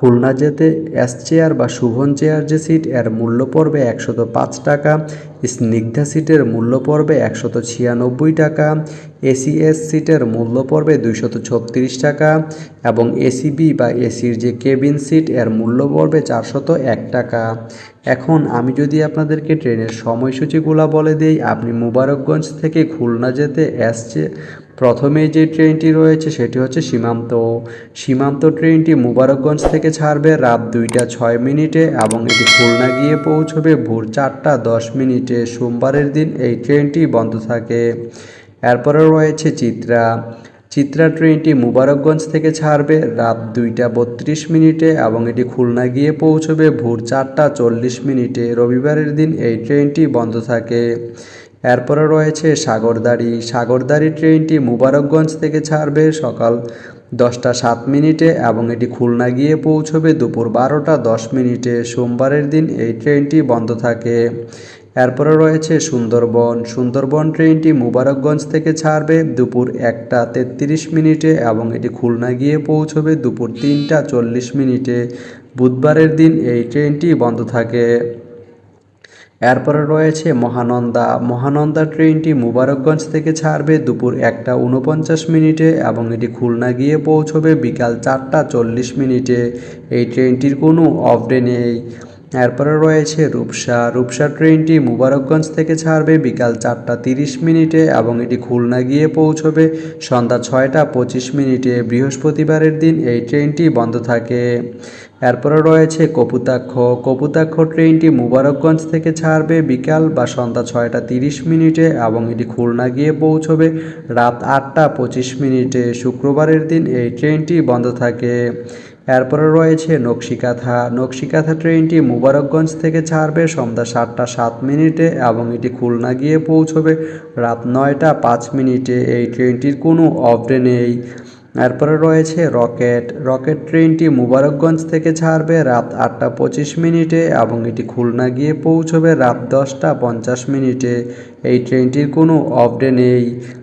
খুলনা যেতে S chair বা Shuvon chair যে সিট, এর মূল্য পড়বে একশত পাঁচ টাকা। স্নিগ্ধা সিটের মূল্য পড়বে একশত ছিয়ানব্বই টাকা। এসিএস সিটের মূল্য পড়বে দুইশত ছত্রিশ টাকা এবং এসিবি বা এসির যে কেবিন সিট এর মূল্য পড়বে চারশত এক টাকা। এখন আমি যদি আপনাদেরকে ট্রেনের সময়সূচিগুলো বলে দিই, আপনি মুবারকগঞ্জ থেকে খুলনা যেতে এসছে প্রথমে যে ট্রেনটি রয়েছে সেটি হচ্ছে সীমান্ত। সীমান্ত ট্রেনটি মুবারকগঞ্জ থেকে ছাড়বে রাত দুইটা ছয় মিনিটে এবং এটি খুলনা গিয়ে পৌঁছবে ভোর চারটা দশ মিনিটে। সোমবারের দিন এই ট্রেনটি বন্ধ থাকে। এরপরে রয়েছে চিত্রা। চিত্রা ট্রেনটি মুবারকগঞ্জ থেকে ছাড়বে রাত দুইটা বত্রিশ মিনিটে এবং এটি খুলনা গিয়ে পৌঁছবে ভোর চারটা চল্লিশ মিনিটে। রবিবারের দিন এই ট্রেনটি বন্ধ থাকে। এরপরে রয়েছে সাগরদাড়ি। সাগরদাড়ি ট্রেনটি মুবারকগঞ্জ থেকে ছাড়বে সকাল দশটা সাত মিনিটে এবং এটি খুলনা গিয়ে পৌঁছবে দুপুর বারোটা দশ মিনিটে। সোমবারের দিন এই ট্রেনটি বন্ধ থাকে। এরপরে রয়েছে সুন্দরবন। সুন্দরবন ট্রেনটি মুবারকগঞ্জ থেকে ছাড়বে দুপুর একটা তেত্রিশ মিনিটে এবং এটি খুলনা গিয়ে পৌঁছবে দুপুর তিনটা চল্লিশ মিনিটে। বুধবারের দিন এই ট্রেনটি বন্ধ থাকে। এরপরে রয়েছে মহানন্দা। মহানন্দা ট্রেনটি মুবারকগঞ্জ থেকে ছাড়বে দুপুর একটা উনপঞ্চাশ মিনিটে এবং এটি খুলনা গিয়ে পৌঁছবে বিকাল চারটা চল্লিশ মিনিটে। এই ট্রেনটির কোনো অফ ডে নেই। এরপরে রয়েছে রূপসা। রূপসা ট্রেনটি মুবারকগঞ্জ থেকে ছাড়বে বিকাল চারটা তিরিশ মিনিটে এবং এটি খুলনা গিয়ে পৌঁছবে সন্ধ্যা ছয়টা পঁচিশ মিনিটে। বৃহস্পতিবারের দিন এই ট্রেনটি বন্ধ থাকে। এরপরে রয়েছে কপুতাক্ষ। কপুতাক্ষ ট্রেনটি মুবারকগঞ্জ থেকে ছাড়বে বিকাল বা সন্ধ্যা ছয়টা তিরিশ মিনিটে এবং এটি খুলনা গিয়ে পৌঁছবে রাত আটটা পঁচিশ মিনিটে। শুক্রবারের দিন এই ট্রেনটি বন্ধ থাকে। এরপরে রয়েছে নকশিকাথা। নকশিকাথা ট্রেনটি মুবারকগঞ্জ থেকে ছাড়বে সন্ধ্যা সাতটা সাত মিনিটে এবং এটি খুলনা গিয়ে পৌঁছবে রাত নয়টা পাঁচ মিনিটে। এই ট্রেনটির কোনো অফডে নেই। এরপরে রয়েছে রকেট। রকেট ট্রেনটি মুবারকগঞ্জ থেকে ছাড়বে রাত আটটা পঁচিশ মিনিটে এবং এটি খুলনা গিয়ে পৌঁছবে রাত দশটা পঞ্চাশ মিনিটে। এই ট্রেনটির কোনো অফডে নেই।